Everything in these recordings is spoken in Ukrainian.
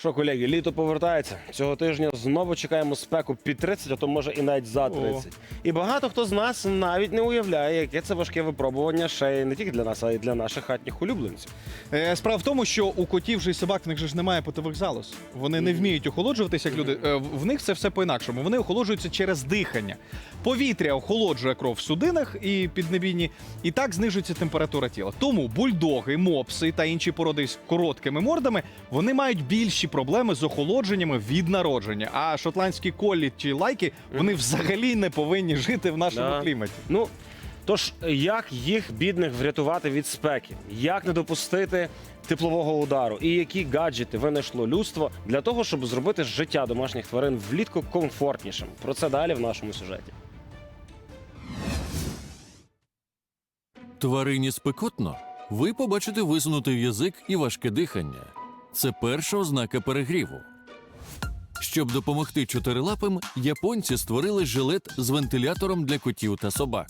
Що, колеги, літо повертається. Цього тижня знову чекаємо спеку під 30, а то може і навіть за 30. І багато хто з нас навіть не уявляє, яке це важке випробування ще й не тільки для нас, а й для наших хатніх улюбленців. Е, Справа в тому, що у котів же і собак в них же ж немає потових залоз. Вони не вміють охолоджуватися, як люди. Е, В них це все по-інакшому. Вони охолоджуються через дихання. Повітря охолоджує кров в судинах і піднебійні, і так знижується температура тіла. Тому бульдоги, мопси та інші породи з короткими мордами вони мають більші проблеми з охолодженнями від народження. А шотландські коллі чи лайки вони взагалі не повинні жити в нашому Да. кліматі. Ну, тож, як їх бідних врятувати від спеки? Як не допустити теплового удару? І які гаджети винайшло людство для того, щоб зробити життя домашніх тварин влітку комфортнішим? Про це далі в нашому сюжеті. Тварині спекотно. Ви побачите висунутий язик і важке дихання. Це перша ознака перегріву. Щоб допомогти чотирилапим, японці створили жилет з вентилятором для котів та собак.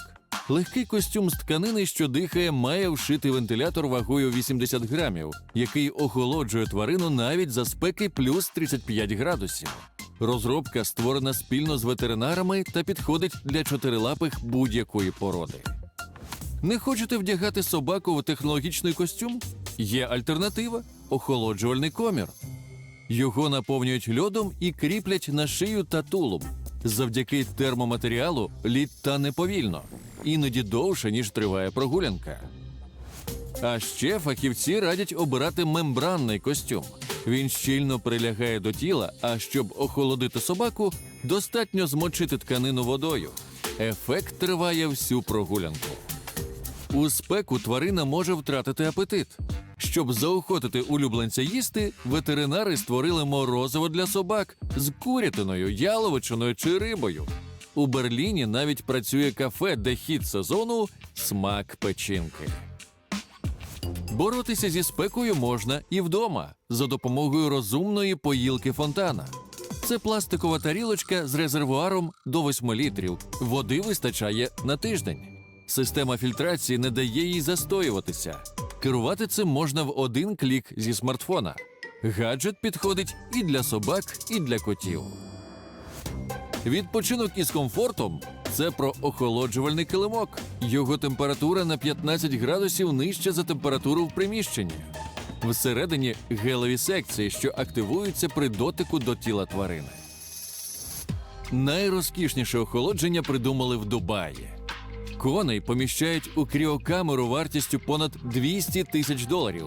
Легкий костюм з тканини, що дихає, має вшитий вентилятор вагою 80 грамів, який охолоджує тварину навіть за спеки плюс 35 градусів. Розробка створена спільно з ветеринарами та підходить для чотирилапих будь-якої породи. Не хочете вдягати собаку в технологічний костюм? Є альтернатива охолоджувальний комір. Його наповнюють льодом і кріплять на шию та тулуб. Завдяки термоматеріалу лід тане повільно, іноді довше, ніж триває прогулянка. А ще фахівці радять обирати мембранний костюм. Він щільно прилягає до тіла, а щоб охолодити собаку, достатньо змочити тканину водою. Ефект триває всю прогулянку. У спеку тварина може втратити апетит. Щоб заохотити улюбленця їсти, ветеринари створили морозиво для собак з курятиною, яловичиною чи рибою. У Берліні навіть працює кафе, де хід сезону смак печінки. Боротися зі спекою можна і вдома за допомогою розумної поїлки фонтана. Це пластикова тарілочка з резервуаром до 8 літрів. Води вистачає на тиждень. Система фільтрації не дає їй застоюватися. Керувати цим можна в один клік зі смартфона. Гаджет підходить і для собак, і для котів. Відпочинок із комфортом це про охолоджувальний килимок. Його температура на 15 градусів нижча за температуру в приміщенні. Всередині гелеві секції, що активуються при дотику до тіла тварини. Найрозкішніше охолодження придумали в Дубаї. Коней поміщають у кріокамеру вартістю понад 200 тисяч доларів.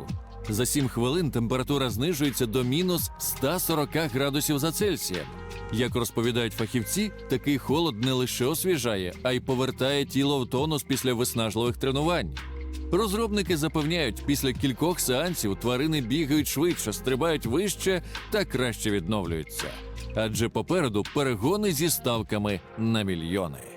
За 7 хвилин температура знижується до мінус 140 градусів за Цельсієм. Як розповідають фахівці, такий холод не лише освіжає, а й повертає тіло в тонус після виснажливих тренувань. Розробники запевняють, після кількох сеансів тварини бігають швидше, стрибають вище та краще відновлюються. Адже попереду перегони зі ставками на мільйони.